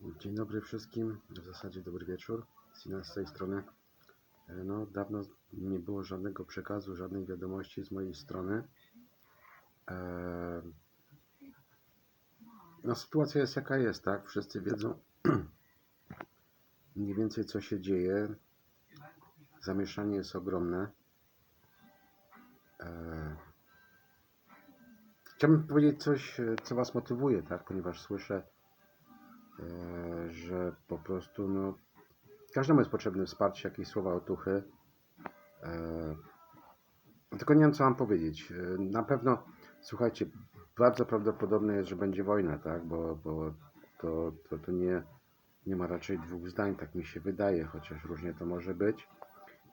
Dzień dobry wszystkim, w zasadzie dobry wieczór. Sina z tej strony. E, No, dawno nie było żadnego przekazu, żadnej wiadomości z mojej strony. E, No, sytuacja jest jaka jest, tak? Wszyscy wiedzą mniej więcej co się dzieje. Zamieszanie jest ogromne. E, Chciałbym powiedzieć coś, co Was motywuje, tak? Ponieważ słyszę, że po prostu no, każdemu jest potrzebne wsparcie, jakieś słowa otuchy. E, Tylko nie wiem, co mam powiedzieć. E, Na pewno, słuchajcie, bardzo prawdopodobne jest, że będzie wojna, tak? Bo, bo to, to, to nie, nie ma raczej dwóch zdań, tak mi się wydaje, chociaż różnie to może być.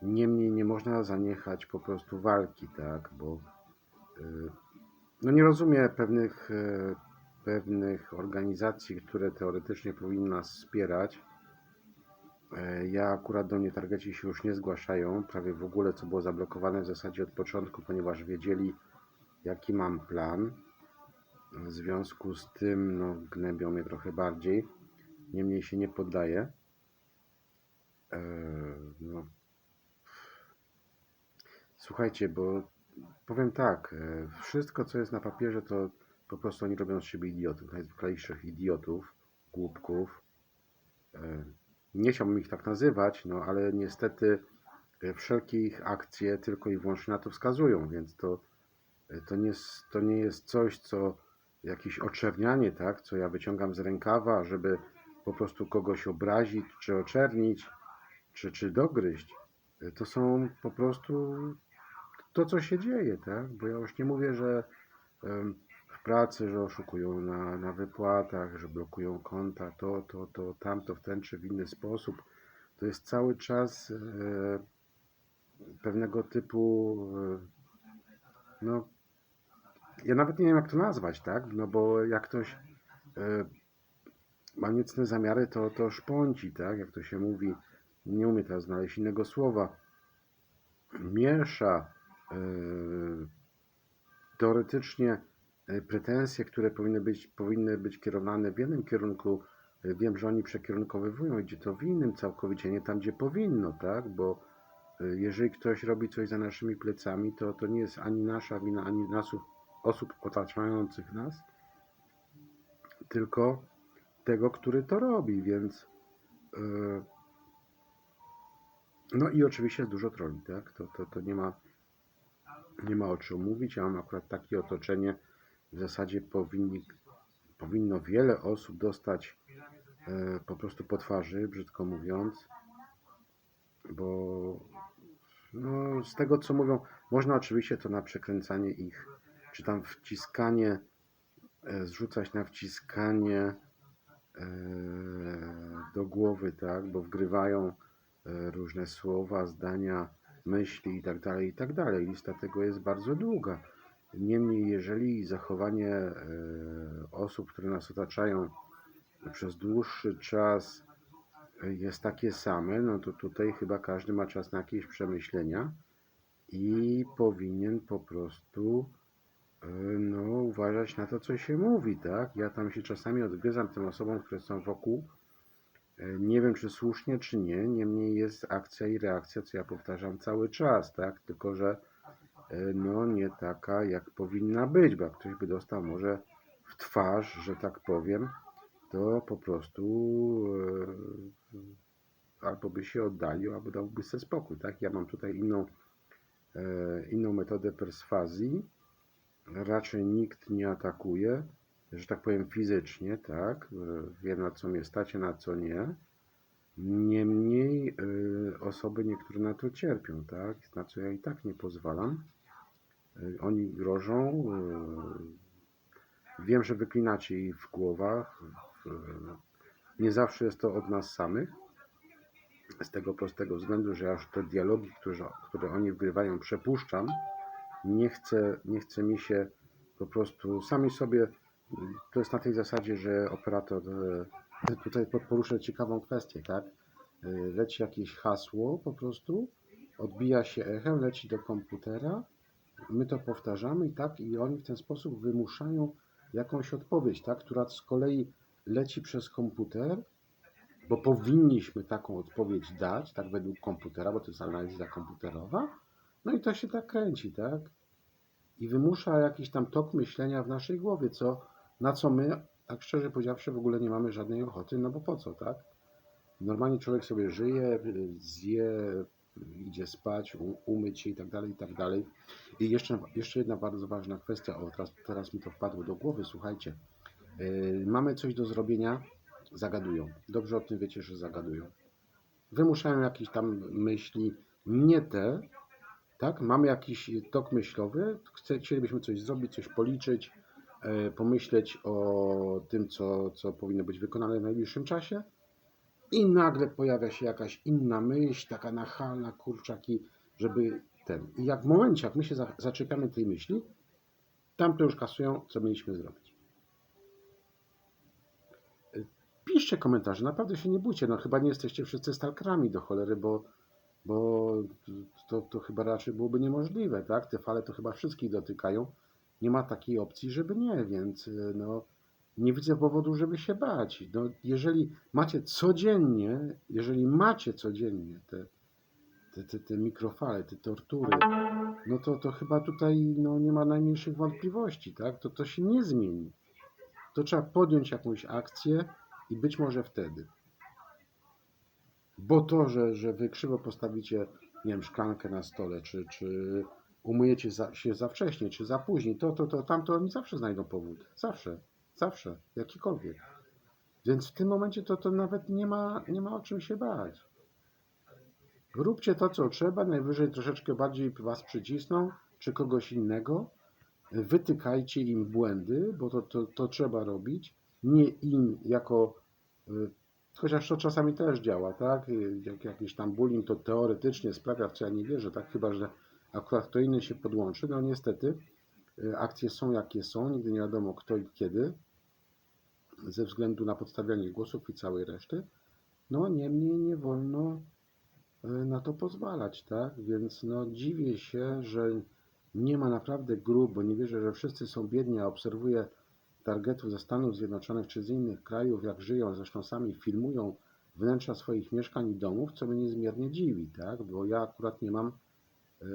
Niemniej nie można zaniechać po prostu walki, tak? Bo no nie rozumiem pewnych, e, pewnych organizacji, które teoretycznie powinny nas wspierać. E, Ja akurat do mnie targeci się już nie zgłaszają, prawie w ogóle co było zablokowane w zasadzie od początku, ponieważ wiedzieli jaki mam plan. W związku z tym no, gnębią mnie trochę bardziej. Niemniej się nie poddaję. E, No. Słuchajcie, bo powiem tak, e, wszystko co jest na papierze to po prostu oni robią z siebie idiotów, najzwyklejszych idiotów, głupków. E, Nie chciałbym ich tak nazywać, no ale niestety e, wszelkie ich akcje tylko i wyłącznie na to wskazują, więc to, e, to, nie, jest, to nie jest coś, co jakieś oczernianie, tak, co ja wyciągam z rękawa, żeby po prostu kogoś obrazić, czy oczernić, czy, czy dogryźć. To są po prostu to, co się dzieje, tak? Bo ja już nie mówię, że w pracy, że oszukują na, na wypłatach, że blokują konta, to, to, to, tamto, w ten czy w inny sposób. To jest cały czas e, pewnego typu, e, no, ja nawet nie wiem, jak to nazwać, tak? No bo jak ktoś e, ma niecne zamiary, to, to szpąci, tak? Jak to się mówi, nie umie teraz znaleźć innego słowa. Miesza e, teoretycznie pretensje, które powinny być, powinny być kierowane w jednym kierunku, e, wiem, że oni przekierunkowywują, idzie to w innym całkowicie, nie tam, gdzie powinno, tak? Bo e, jeżeli ktoś robi coś za naszymi plecami, to to nie jest ani nasza wina, ani nasów, osób otaczających nas, tylko tego, który to robi, więc e, no i oczywiście dużo troli, tak? To, to, to nie ma nie ma o czym mówić. Ja mam akurat takie otoczenie, w zasadzie powinni, powinno wiele osób dostać e, po prostu po twarzy, brzydko mówiąc, bo no, z tego co mówią, można oczywiście to na przekręcanie ich, czy tam wciskanie, e, zrzucać na wciskanie e, do głowy, tak, bo wgrywają różne słowa, zdania, myśli i tak dalej, i tak dalej. Lista tego jest bardzo długa. Niemniej, jeżeli zachowanie e, osób, które nas otaczają przez dłuższy czas e, jest takie same, no to tutaj chyba każdy ma czas na jakieś przemyślenia i powinien po prostu e, no, uważać na to, co się mówi, tak? Ja tam się czasami odgryzam tym osobom, które są wokół, Nie wiem, czy słusznie, czy nie. Niemniej jest akcja i reakcja, co ja powtarzam cały czas, tak? Tylko, że no nie taka, jak powinna być, bo jak ktoś by dostał może w twarz, że tak powiem, to po prostu e, albo by się oddalił, albo dałby sobie spokój, tak? Ja mam tutaj inną, e, inną metodę perswazji. Raczej nikt nie atakuje, że tak powiem fizycznie, tak? E, Wiem na co mnie stać, a na co nie. Niemniej osoby niektóre na to cierpią, tak? Na co ja i tak nie pozwalam. Y, Oni grożą. y, Wiem, że wyklinacie ich w głowach. w- Nie zawsze jest to od nas samych. Z tego prostego względu, że ja już te dialogi, które, oni wgrywają, przepuszczam. Nie chce, nie chce mi się po prostu sami sobie. To jest na tej zasadzie, że operator e, tutaj poruszę ciekawą kwestię, tak? E, Leci jakieś hasło po prostu, odbija się echem, leci do komputera, my to powtarzamy i tak, i oni w ten sposób wymuszają jakąś odpowiedź, tak? Która z kolei leci przez komputer bo powinniśmy taką odpowiedź dać, tak według komputera, bo to jest analiza komputerowa. No i to się tak kręci, tak? I wymusza jakiś tam tok myślenia w naszej głowie, co, na co my, tak szczerze powiedziawszy, w ogóle nie mamy żadnej ochoty, no bo po co, tak? Normalnie człowiek sobie żyje, zje, idzie spać, umyć się i tak dalej, i tak dalej. I jeszcze, jeszcze jedna bardzo ważna kwestia, o teraz, teraz mi to wpadło do głowy, słuchajcie. Yy, mamy coś do zrobienia, zagadują. Dobrze o tym wiecie, że zagadują. Wymuszają jakieś tam myśli, nie te, tak? Mamy jakiś tok myślowy, chcielibyśmy coś zrobić, coś policzyć, e, pomyśleć o tym, co, co powinno być wykonane w najbliższym czasie i nagle pojawia się jakaś inna myśl, taka nachalna, kurczaki, żeby ten. I jak w momencie, jak my się za, zaczepiamy tej myśli, tamte już kasują, co mieliśmy zrobić. E, Piszcie komentarze, naprawdę się nie bójcie, no chyba nie jesteście wszyscy stalkerami do cholery, bo, bo to, to chyba raczej byłoby niemożliwe, tak? Te fale to chyba wszystkich dotykają. Nie ma takiej opcji, żeby nie, więc y, no, nie widzę powodu, żeby się bać. No, jeżeli macie codziennie, jeżeli macie codziennie te, te, te, te mikrofale, te tortury, no to, to chyba tutaj no, nie ma najmniejszych wątpliwości, tak? To, to się nie zmieni. To trzeba podjąć jakąś akcję i być może wtedy. Bo to, że, że wy krzywo postawicie, nie wiem, szklankę na stole, czy, czy umyjecie za, się za wcześnie, czy za później, to, to, to, tamto oni zawsze znajdą powód. Zawsze, zawsze, jakikolwiek. Więc w tym momencie to, to nawet nie ma, nie ma o czym się bać. Róbcie to, co trzeba, najwyżej troszeczkę bardziej was przycisną, czy kogoś innego. Wytykajcie im błędy, bo to, to, to trzeba robić. Nie im jako y, Chociaż to czasami też działa, tak? Jak jakiś tam bullying to teoretycznie sprawia, w co ja nie wierzę, tak? Chyba, że akurat kto inny się podłączy. No niestety y, akcje są jakie są, nigdy nie wiadomo kto i kiedy, ze względu na podstawianie głosów i całej reszty. No niemniej nie wolno y, na to pozwalać, tak? Więc no dziwię się, że nie ma naprawdę grup, bo nie wierzę, że wszyscy są biedni, a obserwuję targetów ze Stanów Zjednoczonych czy z innych krajów, jak żyją, zresztą sami filmują wnętrza swoich mieszkań i domów, co mnie niezmiernie dziwi, tak? Bo ja akurat nie mam e,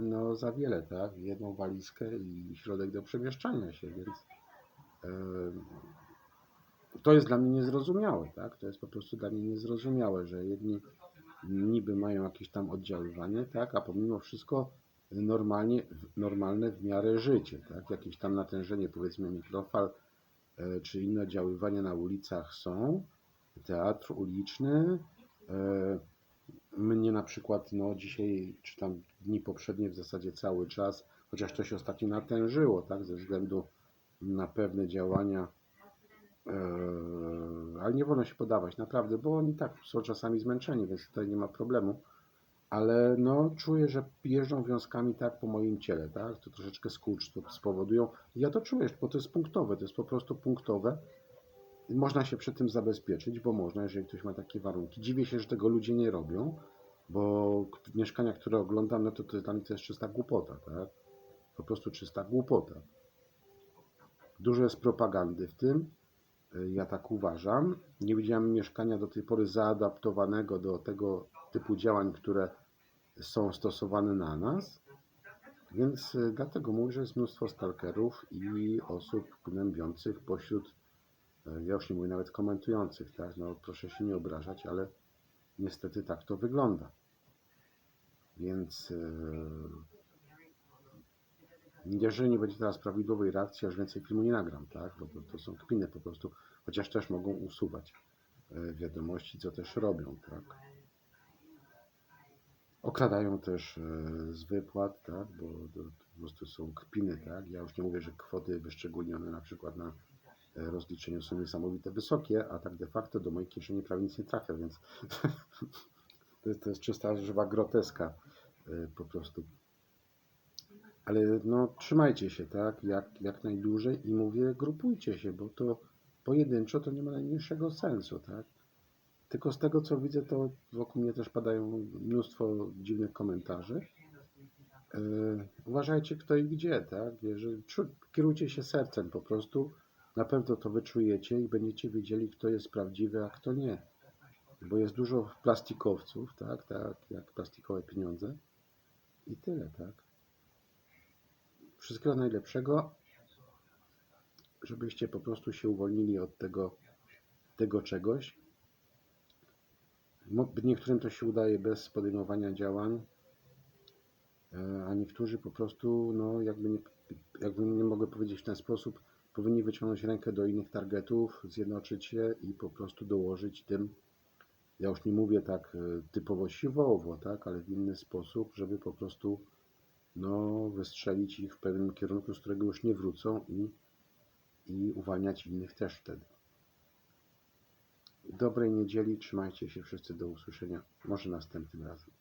no, za wiele, tak? Jedną walizkę i środek do przemieszczania się, więc e, to jest dla mnie niezrozumiałe, tak? To jest po prostu dla mnie niezrozumiałe, że jedni niby mają jakieś tam oddziaływanie, tak? A pomimo wszystko normalnie, normalne w miarę życie, tak? Jakieś tam natężenie, powiedzmy mikrofal, e, czy inne oddziaływania na ulicach są, teatr uliczny, e, mnie na przykład, no dzisiaj, czy tam dni poprzednie w zasadzie cały czas, chociaż to się ostatnio natężyło, tak, ze względu na pewne działania, ale nie wolno się podawać, naprawdę, bo oni tak są czasami zmęczeni, więc tutaj nie ma problemu ale no czuję, że jeżdżą wiązkami tak po moim ciele, tak? To troszeczkę skurcz to spowodują. Ja to czuję, bo to jest punktowe, to jest po prostu punktowe. Można się przed tym zabezpieczyć, bo można, jeżeli ktoś ma takie warunki. Dziwię się, że tego ludzie nie robią, bo mieszkania, które oglądam, no to, to dla mnie to jest czysta głupota, tak? Po prostu czysta głupota. Dużo jest propagandy w tym, ja tak uważam. Nie widziałem mieszkania do tej pory zaadaptowanego do tego typu działań, które są stosowane na nas. Więc y, dlatego mówię, że jest mnóstwo stalkerów i osób gnębiących pośród, y, ja już nie mówię nawet komentujących, tak? No proszę się nie obrażać, ale niestety tak to wygląda. Więc y, jeżeli nie będzie teraz prawidłowej reakcji, aż więcej filmu nie nagram, tak? Bo to, są kpiny po prostu, chociaż też mogą usuwać y, wiadomości, co też robią, tak? Okradają też e, z wypłat, tak, bo to, po prostu są kpiny, tak. Ja już nie mówię, że kwoty wyszczególnione na przykład na e, rozliczeniu są niesamowite wysokie, a tak de facto do mojej kieszeni prawie nic nie trafia, więc to jest, to jest czysta żywa groteska e, po prostu. Ale no trzymajcie się, tak, jak, jak najdłużej i mówię, grupujcie się, bo to pojedynczo to nie ma najmniejszego sensu, tak. Tylko z tego co widzę, to wokół mnie też padają mnóstwo dziwnych komentarzy. Yy, uważajcie kto i gdzie, tak? Czu, kierujcie się sercem po prostu. Na pewno to wyczujecie i będziecie wiedzieli, kto jest prawdziwy, a kto nie. bo jest dużo plastikowców, tak, tak, jak plastikowe pieniądze i tyle, tak. Wszystkiego najlepszego, żebyście po prostu się uwolnili od tego, tego czegoś. Niektórym to się udaje bez podejmowania działań, e, a niektórzy po prostu, no jakby nie, jakby nie mogę powiedzieć w ten sposób, powinni wyciągnąć rękę do innych targetów, zjednoczyć się i po prostu dołożyć tym, ja już nie mówię tak e, typowo siłowo, tak, ale w inny sposób, żeby po prostu no, wystrzelić ich w pewnym kierunku, z którego już nie wrócą i, i uwalniać innych też wtedy. Dobrej niedzieli, trzymajcie się wszyscy, do usłyszenia, może następnym razem.